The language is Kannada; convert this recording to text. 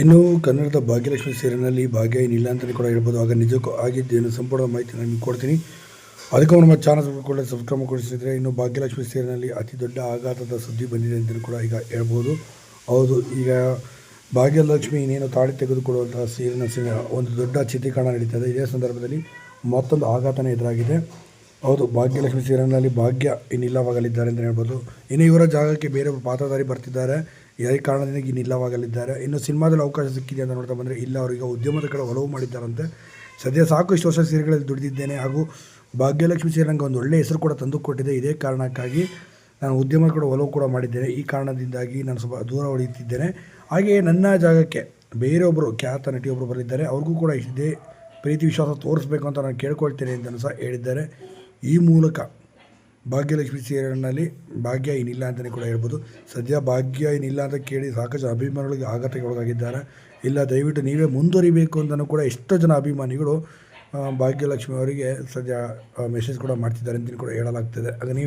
ಇನ್ನು ಕನ್ನಡದ ಭಾಗ್ಯಲಕ್ಷ್ಮಿ ಸೇರಿನಲ್ಲಿ ಭಾಗ್ಯ ಏನಿಲ್ಲ ಅಂತಲೇ ಕೂಡ ಹೇಳ್ಬೋದು. ಆಗ ನಿಜಕ್ಕೂ ಆಗಿದ್ದೇನು ಸಂಪೂರ್ಣ ಮಾಹಿತಿ ನಾನು ನಿಮಗೆ ಕೊಡ್ತೀನಿ. ಅದಕ್ಕೂ ನಮ್ಮ ಚಾನಲ್ ಕೂಡ ಸಬ್ಸ್ಕ್ರೈಬ್ ಕೊಡಿಸಿದರೆ ಇನ್ನು ಭಾಗ್ಯಲಕ್ಷ್ಮಿ ಸೇರಿನಲ್ಲಿ ಅತಿ ದೊಡ್ಡ ಆಘಾತದ ಸುದ್ದಿ ಬಂದಿದೆ ಅಂತಲೂ ಕೂಡ ಈಗ ಹೇಳ್ಬೋದು. ಹೌದು, ಈಗ ಭಾಗ್ಯಲಕ್ಷ್ಮಿ ಇನ್ನೇನು ತಾಳಿ ತೆಗೆದುಕೊಳ್ಳುವಂತಹ ಸೀರಿಯಲ್ನ ಸೀರಿಯ ಒಂದು ದೊಡ್ಡ ಚಿತ್ರೀಕರಣ ನಡೀತದೆ ಇದೇ ಸಂದರ್ಭದಲ್ಲಿ ಮತ್ತೊಂದು ಆಘಾತನೇ ಎದುರಾಗಿದೆ. ಹೌದು, ಭಾಗ್ಯಲಕ್ಷ್ಮಿ ಸೀರಿಯಲ್ನಲ್ಲಿ ಭಾಗ್ಯ ಇನ್ನಿಲ್ಲವಾಗಲಿದ್ದಾರೆ ಅಂತ ಹೇಳ್ಬೋದು. ಇನ್ನು ಇವರ ಜಾಗಕ್ಕೆ ಬೇರೆ ಪಾತ್ರಧಾರಿ ಬರ್ತಿದ್ದಾರೆ. ಈ ಕಾರಣದಿಂದ ಇನ್ನಿಲ್ಲವಾಗಲಿದ್ದಾರೆ ಇನ್ನು ಸಿನಿಮಾದಲ್ಲಿ ಅವಕಾಶ ಸಿಕ್ಕಿದೆ ಅಂತ ನೋಡ್ತಾ ಬಂದರೆ ಇಲ್ಲ ಅವರಿಗೆ ಉದ್ಯಮದ ಕಡೆ ಒಲವು ಮಾಡಿದ್ದಾರಂತೆ. ಸದ್ಯ ಸಾಕು ಇಷ್ಟು ವರ್ಷ ಸೀರೆಗಳಲ್ಲಿ ದುಡಿದಿದ್ದೇನೆ ಹಾಗೂ ಭಾಗ್ಯಲಕ್ಷ್ಮಿ ಸೀರೆ ನನಗೆ ಒಂದು ಒಳ್ಳೆಯ ಹೆಸರು ಕೂಡ ತಂದು ಕೊಟ್ಟಿದೆ. ಇದೇ ಕಾರಣಕ್ಕಾಗಿ ನಾನು ಉದ್ಯಮ ಕೂಡ ಒಲವು ಕೂಡ ಮಾಡಿದ್ದೇನೆ. ಈ ಕಾರಣದಿಂದಾಗಿ ನಾನು ಸ್ವಲ್ಪ ದೂರ ಉಳಿಯುತ್ತಿದ್ದೇನೆ. ಹಾಗೆಯೇ ನನ್ನ ಜಾಗಕ್ಕೆ ಬೇರೆಯೊಬ್ಬರು ಖ್ಯಾತ ನಟಿಯೊಬ್ಬರು ಬರಲಿದ್ದಾರೆ. ಅವ್ರಿಗೂ ಕೂಡ ಇದೇ ಪ್ರೀತಿ ವಿಶ್ವಾಸ ತೋರಿಸ್ಬೇಕು ಅಂತ ನಾನು ಕೇಳ್ಕೊಳ್ತೇನೆ ಅಂತಲೂ ಸಹ ಹೇಳಿದ್ದಾರೆ. ಈ ಮೂಲಕ ಭಾಗ್ಯಲಕ್ಷ್ಮಿ ಸೀರಿಯಲ್ನಲ್ಲಿ ಭಾಗ್ಯ ಏನಿಲ್ಲ ಅಂತಲೇ ಕೂಡ ಹೇಳ್ಬೋದು. ಸದ್ಯ ಭಾಗ್ಯ ಏನಿಲ್ಲ ಅಂತ ಕೇಳಿ ಸಾಕಷ್ಟು ಅಭಿಮಾನಿಗಳಿಗೆ ಆಘಾತಕ್ಕೆ ಒಳಗಾಗಿದ್ದಾರೆ ಇಲ್ಲ, ದಯವಿಟ್ಟು ನೀವೇ ಮುಂದುವರಿಬೇಕು ಅಂತಲೂ ಕೂಡ ಎಷ್ಟೋ ಜನ ಅಭಿಮಾನಿಗಳು ಭಾಗ್ಯಲಕ್ಷ್ಮಿ ಅವರಿಗೆ ಸದ್ಯ ಮೆಸೇಜ್ ಕೂಡ ಮಾಡ್ತಿದ್ದಾರೆ ಅಂತಲೂ ಕೂಡ ಹೇಳಲಾಗ್ತದೆ. ಆಗ ನೀವು